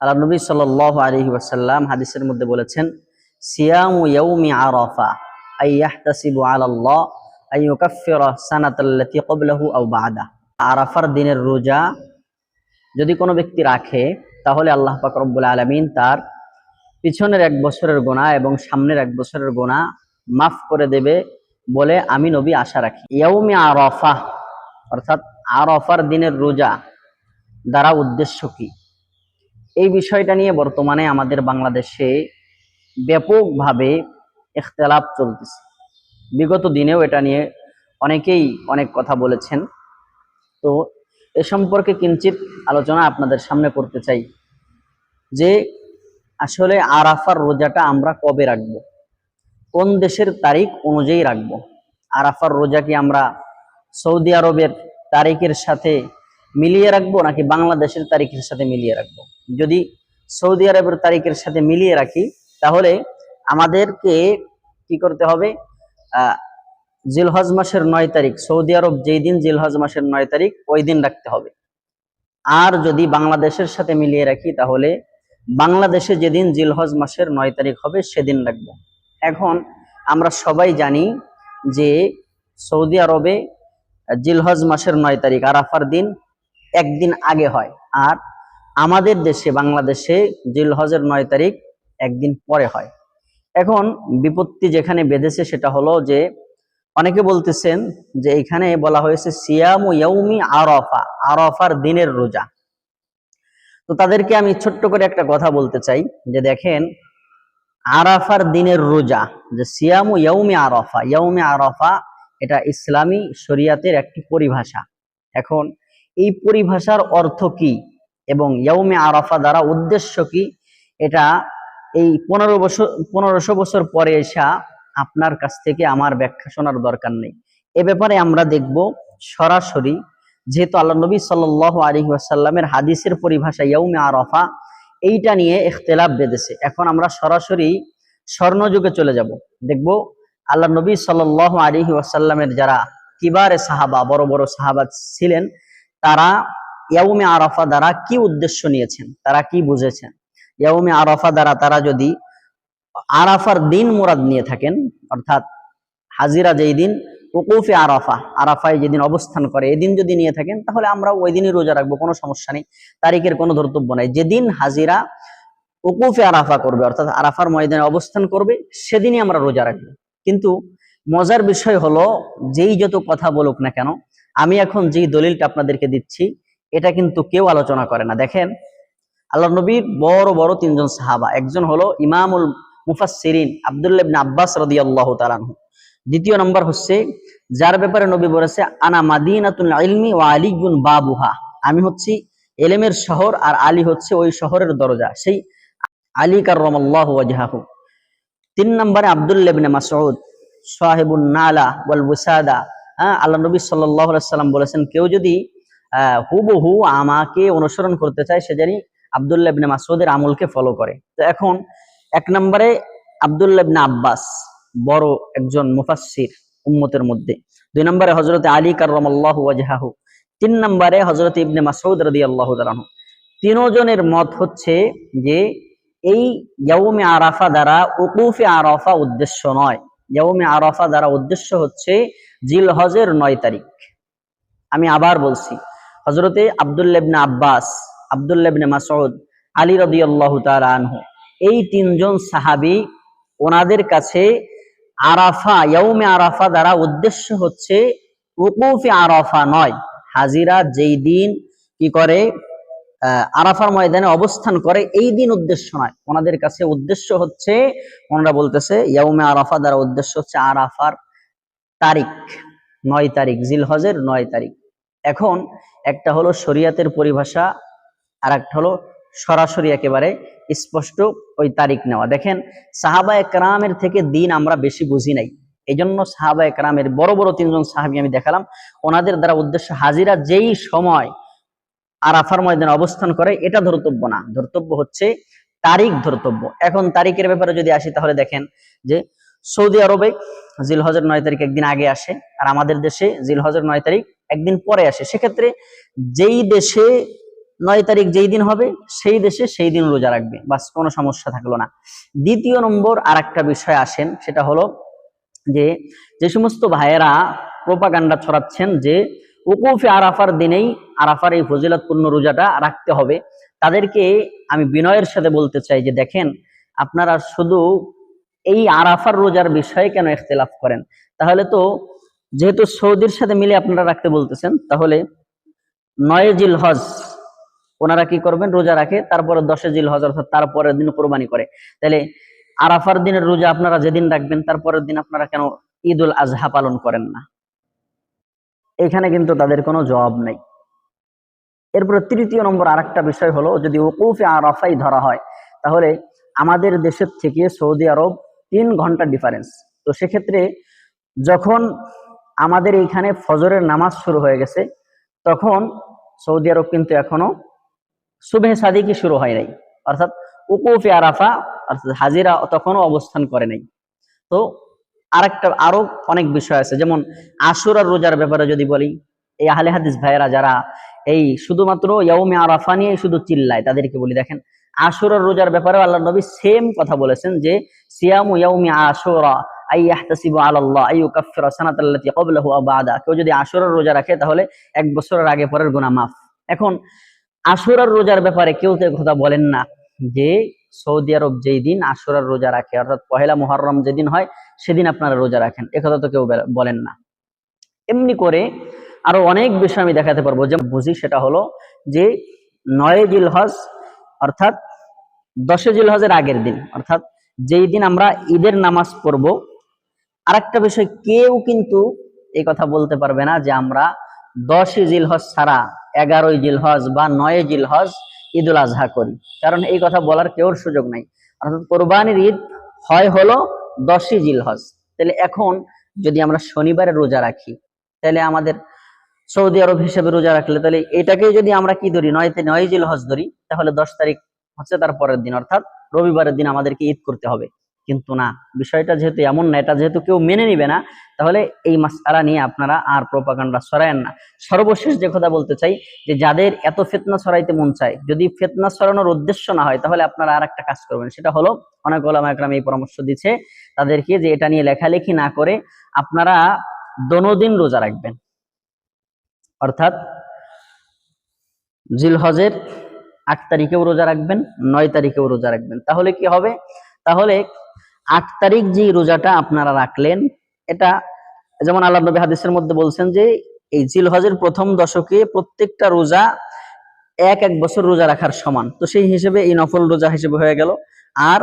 আল্লাহ নবী সাল আলহি ওয়াসাল্লাম হাদিসের মধ্যে বলেছেন, সিয়ামু আরাফা আরাফার দিনের রোজা যদি কোনো ব্যক্তি রাখে, তাহলে আল্লাহ পাক আলামিন তার পিছনের এক বছরের গোনা এবং সামনের এক বছরের গোনা মাফ করে দেবে বলে আমি নবী আশা রাখি। ইয়াউমি আরাফা, অর্থাৎ আরফার দিনের রোজা দ্বারা উদ্দেশ্য কি? এই বিষয়টা নিয়ে বর্তমানে আমাদের বাংলাদেশে ব্যাপকভাবে এখতলাপ চলতেছে। বিগত দিনেও এটা নিয়ে অনেকেই অনেক কথা বলেছেন। তো এ সম্পর্কে কিঞ্চিত আলোচনা আপনাদের সামনে করতে চাই যে আসলে আরাফার রোজাটা আমরা কবে রাখব? কোন দেশের তারিখ অনুযায়ী রাখব? আরাফার রোজা কি আমরা সৌদি আরবের তারিখের সাথে মিলিয়ে রাখব নাকি বাংলাদেশের তারিখের সাথে মিলিয়ে রাখব? যদি সৌদি আরবের তারিখের সাথে মিলিয়ে রাখি, তাহলে আমাদেরকে কি করতে হবে? জিলহজ মাসের নয় তারিখ, সৌদি আরব যেই দিন জিলহজ মাসের নয় তারিখ, ওই দিন রাখতে হবে। আর যদি বাংলাদেশের সাথে মিলিয়ে রাখি, তাহলে বাংলাদেশে যেদিন জিলহজ মাসের নয় তারিখ হবে, সেদিন রাখব। এখন আমরা সবাই জানি যে সৌদি আরবে জিলহজ মাসের নয় তারিখ, আরাফার দিন একদিন আগে হয়। আর আমাদের দেশে, বাংলাদেশে জিলহজের নয় তারিখ একদিন পরে হয়। এখন বিপত্তি যেখানে বেঁধেছে সেটা হলো যে, অনেকে বলতেছেন যে এখানে বলা হয়েছে সিয়ামু ইয়াউমি আরফা, আরফার দিনের রোজা। তো তাদেরকে আমি ছোট্ট করে একটা কথা বলতে চাই, যে দেখেন, আরাফার দিনের রোজা, যে সিয়ামু ইয়াউমি আরফা ইয়াউমি আরফা এটা ইসলামী শরিয়াতের একটি পরিভাষা। এখন এই পরিভাষার অর্থ কি? এবং ইয়াউমে আরাফা দ্বারা উদ্দেশ্য কি? এটা এই পনেরো বছর, পনেরোশো বছর পরে এসা আপনার কাছ থেকে আমার ব্যাখ্যা শোনার দরকার নেই। এ ব্যাপারে আমরা দেখব সরাসরি, যেহেতু আল্লাহ নবী সাল আলী আসাল্লামের হাদিসের পরিভাষা ইয়াউমে আরফা, এইটা নিয়ে ইখতলাফ বেঁধেছে। এখন আমরা সরাসরি স্বর্ণযুগে চলে যাব। দেখব আল্লাহ নবী সাল আলী ওয়াসাল্লামের যারা কিবারে সাহাবা, বড় বড় সাহাবা ছিলেন, তারা ইয়াউমে আরাফা দ্বারা কি উদ্দেশ্য নিয়েছেন? তারা কি বুঝেছেন? ইয়াউমে আরাফা দ্বারা তারা যদি আরাফার দিন মুরাদ নিয়ে থাকেন, অর্থাৎ হাজিরা যেই দিন, উকুফে আরাফা, আরাফায় যেদিন অবস্থান করে, এদিন যদি নিয়ে থাকেন, তাহলে আমরা ওই দিনই রোজা রাখব, কোনো সমস্যা নেই। তারিখের কোনো ধর্তব্য নাই। যেদিন হাজিরা ওকুফে আরাফা করবে, অর্থাৎ আরাফার ময়দানে অবস্থান করবে, সেদিনই আমরা রোজা রাখব। কিন্তু মজার বিষয় হলো, যেই যত কথা বলুক না কেন, আমি এখন যেই দলিলটা আপনাদেরকে দিচ্ছি এটা কিন্তু কেউ আলোচনা করে না। দেখেন আল্লাহ নবীর বড় বড় তিনজন সাহাবা। একজন হলো ইমামুল মুফাসসিরিন আব্দুল্লাহ আব্বাস আল্লাহ তাআলা দ্বিতীয় নম্বর হচ্ছে, যার ব্যাপারে নবী বলেছে, আনা মাদিনাতুল ইলমি ওয়া আলিগুন বাবুহা। আমি হচ্ছি এলেমের শহর আর আলী হচ্ছে ওই শহরের দরজা। সেই আলী ওয়াজহাহু। তিন নম্বরে আব্দুল্লাহ ইবনে মাসউদ, সাহেবুন নালা ওয়াল ওয়াসাদা হ্যাঁ আল্লাহ নবী আলাইহি সাল্লাম বলেছেন, কেউ যদি হুবহু আমাকে অনুসরণ করতে চায় সে জানি আবদুল্লাহ ইবনে মাসউদের আমলকে ফলো করে। তো এখন এক নম্বরে আবদুল্লাহ ইবনে আব্বাস বড় একজন মুফাসসির উম্মতের মধ্যে। দুই নম্বরে হযরত আলী কাররামাল্লাহু ওয়াজহাহু। তিন নম্বরে হযরত ইবনে মাসউদ রাদিয়াল্লাহু তাআলা তিনজনের মত হচ্ছে যে এই ইয়াউমে আরাফা দ্বারা উকুফে আরাফা উদ্দেশ্য নয়। ইয়াউমে আরাফা দ্বারা উদ্দেশ্য হচ্ছে জিলহজের নয় তারিখ। আমি আবার বলছি হজরতে আবদুল্লাবনে আব্বাস আবদুল্লাবনে মাসউদ, আলী রদিয়াল্লাহু তাআলা আনহু, এই তিনজন সাহাবী ওনাদের কাছে আরাফা, ইয়াউমে আরাফা দ্বারা উদ্দেশ্য হচ্ছে উকুফে আরাফা নয়, হাজিরা যেই দিন কি করে আরাফার ময়দানে অবস্থান করে, এই দিন উদ্দেশ্য নয়। ওনাদের কাছে উদ্দেশ্য হচ্ছে, ওনারা বলতেছে, ইয়াউমে আরাফা দ্বারা উদ্দেশ্য হচ্ছে আরাফার তারিখ, নয় তারিখ, জিলহজের নয় তারিখ। এখন একটা হলো শরিয়াতের পরিভাষা আর একটা হলো সরাসরি একেবারে স্পষ্ট ওই তারিখ নেওয়া। দেখেন সাহাবা একরামের থেকে দিন আমরা বেশি বুঝি নাই। এই জন্য সাহাবা একরামের বড় বড় তিনজন সাহাবি আমি দেখালাম। ওনাদের দ্বারা উদ্দেশ্য, হাজিরা যেই সময় আর আরাফার ময়দানে অবস্থান করে, এটা ধর্তব্য না। ধর্তব্য হচ্ছে তারিখ ধর্তব্য। এখন তারিখের ব্যাপারে যদি আসি, তাহলে দেখেন যে সৌদি আরবে জিলহজের নয় তারিখ একদিন আগে আসে, আর আমাদের দেশে জিলহজের নয় তারিখ একদিন পরে আসে। সেক্ষেত্রে যেই দেশে নয় তারিখ যেই দিন হবে, সেই দেশে সেই দিন রোজা রাখবে। বাস, কোনো সমস্যা থাকল না। দ্বিতীয় নম্বর আর একটা বিষয় আসেন, সেটা হলো যে যে সমস্ত ভাইয়েরা প্রোপাগান্ডা ছড়াচ্ছেন যে উকুফে আরাফার দিনেই আরাফার এই ফজিলতপূর্ণ রোজাটা রাখতে হবে। তাদেরকে আমি বিনয়ের সাথে বলতে চাই যে, দেখেন, আপনারা শুধু এই আরাফার রোজার বিষয়ে কেন ইখতিলাফ করেন? তাহলে তো যেহেতু সৌদির সাথে মিলে আপনারা রাখতে বলতেছেন, তাহলে নয় জিল হজ ওনারা কি করবেন? রোজা রাখে, তারপরে দশে জিল হজ অর্থাৎ তারপরের দিন কোরবানি করে। তাহলে আরাফার দিনের রোজা আপনারা যেদিন রাখবেন, তারপরের দিন আপনারা কেন ঈদ উল আজহা পালন করেন না? এখানে কিন্তু তাদের কোনো জবাব নেই। এরপরে তৃতীয় নম্বর আরেকটা বিষয় হলো, যদি ওকুফে আরাফাই ধরা হয়, তাহলে আমাদের দেশের থেকে সৌদি আরব তিন ঘণ্টা ডিফারেন্স তো সেক্ষেত্রে যখন আমাদের এইখানে ফজরের নামাজ শুরু হয়ে গেছে। তখন সৌদি আরব কিন্তু এখনও সুবেহ সাদিকি শুরু হয় নাই। অর্থাৎ উকুফে আরাফা, অর্থাৎ হাজিরা তখনও অবস্থান করে নাই। তো আরেকটা আরও অনেক বিষয় আছে, যেমন আশুরার রোজার ব্যাপারে যদি বলি, এই আহলে হাদিস ভাইয়েরা যারা এই শুধুমাত্র ইয়াউমে আরাফা নিয়ে শুধু চিল্লায়, তাদেরকে বলি, দেখেন, আশুরার রোজার ব্যাপারে আল্লাহ নবী সেম কথা বলেছেন যে, সিয়ামু ইয়াউমি আশুরা আই ইয়াহতাসিবু আলাল্লাহ, আই ইউকাফফিরা সানাতাল্লাতী ক্বাবলাহু আও বাদা। কেউ যদি আশুরার রোজা রাখে, তাহলে এক বছরের আগে পরের গুনাহ মাফ। এখন, আশুরার রোজার ব্যাপারে কেউ তো কথা বলেন না যে, সৌদি আরব যেই দিন আশুরার রোজা রাখে, অর্থাৎ পহেলা মুহররম যেদিন হয়, সেদিন আপনারা রোজা রাখেন। একথা তো কেউ বলেন না। এমনি করে আরও অনেক বিষয় আমি দেখাতে পারব। যে বুঝি সেটা হলো যে, নয় জিল হজ অর্থাৎ দশে জিল হজের আগের দিন, অর্থাৎ যেই দিন আমরা ঈদের নামাজ পড়ব আরেকটা বিষয়, কেউ কিন্তু এই কথা বলতে পারবে না যে আমরা দশই জিল হজ ছাড়া এগারোই জিল হজ বা নয় জিল হজ ঈদুল আজহা করি। কারণ এই কথা বলার কেউর সুযোগ নাই। অর্থাৎ কোরবানির ঈদ হয় হলো দশই জিল হজ তাহলে এখন যদি আমরা শনিবারে রোজা রাখি, তাহলে আমাদের সৌদি আরব হিসেবে রোজা রাখলে তাহলে এটাকে যদি আমরা কি ধরি নয় নয় জিল হজ ধরি, তাহলে দশ তারিখ হচ্ছে তার পরের দিন। অর্থাৎ রবিবারের দিন আমাদেরকে ঈদ করতে হবে। কিন্তু না। বিষয়টা যেহেতু এমন না, এটা যেহেতু কেউ মেনে নিবে না, তাহলে এই মাসালা নিয়ে আপনারা আর প্রপাগান্ডা ছড়ায়েন না। সর্বশেষ যে কথা বলতে চাই, যে যাদের এত ফেতনা ছড়াইতে মন চায়, যদি ফেতনা ছড়ানোর উদ্দেশ্য না হয়, তাহলে আপনারা আর একটা কাজ করবেন। সেটা হলো, অনেক ওলামা একরাম এই পরামর্শ দিচ্ছে তাদেরকে যে এটা নিয়ে লেখালেখি না করে আপনারা দনোদিন রোজা রাখবেন। অর্থাৎ জিলহজের আট তারিখেও রোজা রাখবেন, নয় তারিখেও রোজা রাখবেন। তাহলে কি হবে? তাহলে আট তারিখ যে রোজাটা আপনারা রাখলেন, এটা যেমন আল্লাহ নবী হাদিসের মধ্যে বলছেন যে, এই জিলহজের প্রথম দশকে প্রত্যেকটা রোজা এক এক বছর রোজা রাখার সমান। তো সেই হিসেবে এই নফল রোজা হিসেবে হয়ে গেল। আর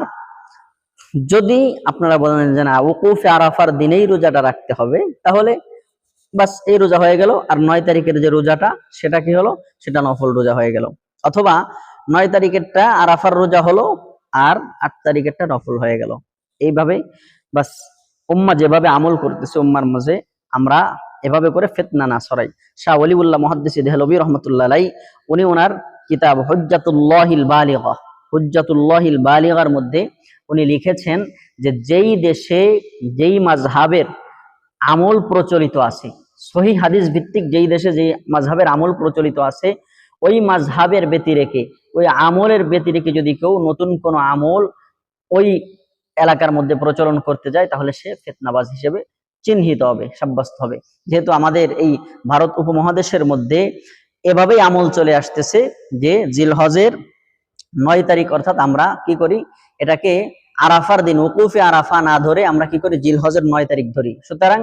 যদি আপনারা বলেন যে না, উকুফে আরাফার দিনেই রোজাটা রাখতে হবে, তাহলে বাস এই রোজা হয়ে গেল। আর নয় তারিখের যে রোজাটা, সেটা কি হলো? সেটা নফল রোজা হয়ে গেল। অথবা নয় তারিখেরটা আরাফার রোজা হলো, আর আট তারিখেরটা নফল হয়ে গেল। এইভাবে বাস উম্মা যেভাবে আমল করতেছে উম্মার মাঝে, আমরা এভাবে করে ফেতনা না সরাই শাহ ওলিউল্লাহ মহাদ্দিসি দেহলবী রহমতুল্লাহ উনি ওনার কিতাব হজ্জাতুল্লাহিল বালিগা, হুজ্জাতুল্লাহিল বালিগার মধ্যে উনি লিখেছেন যে যেই দেশে যেই মাযহাবের আমল প্রচলিত আছে, সহি হাদিস ভিত্তিক যেই দেশে যেই মাঝহাবের আমল প্রচলিত আছে, ওই মাযহাবের ব্যতি রেখে ওই আমলের ব্যতি রেখে যদি কেউ নতুন কোনো আমল ওই এলাকার মধ্যে প্রচলন করতে যায়, তাহলে সে ফেতনাবাজ হিসেবে চিহ্নিত হবে, সাব্যস্ত হবে। যেহেতু আমাদের এই ভারত উপমহাদেশের মধ্যে এভাবেই আমল চলে আসতেছে যে জিলহজের নয় তারিখ অর্থাৎ আমরা কি করি, এটাকে আরাফার দিন উকুফে আরাফা না ধরে আমরা কি করি, জিলহজের নয় তারিখ ধরি। সুতরাং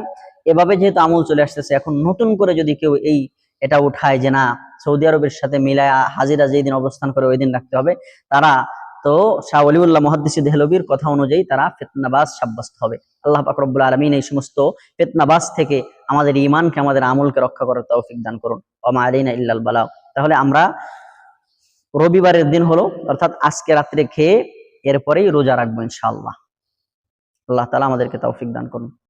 এভাবে যেহেতু আমল চলে আসতেছে, এখন নতুন করে যদি কেউ এই এটা উঠায় যে না, সৌদি আরবের সাথে মিলায় হাজিরা যেই দিন অবস্থান করে ওই দিন রাখতে হবে, তারা তো শাহ অলিউল্লাহ মহাদ্দিসি দেহলবির কথা অনুযায়ী তারা ফেতনাবাজ সাব্যস্ত হবে। আল্লাহ পাক রব্বুল আলমিন এই সমস্ত ফেতনাবাজ থেকে আমাদের ইমানকে আমাদের আমলকে রক্ষা করার তৌফিক দান করুন। ওমা আলাইনা ইল্লাল বালাগ তাহলে আমরা রবিবারের দিন হলো, অর্থাৎ আজকে রাত্রে খেয়ে এরপরেই রোজা রাখব ইনশাআল্লাহ। আল্লাহ তালা আমাদেরকে তৌফিক দান করুন।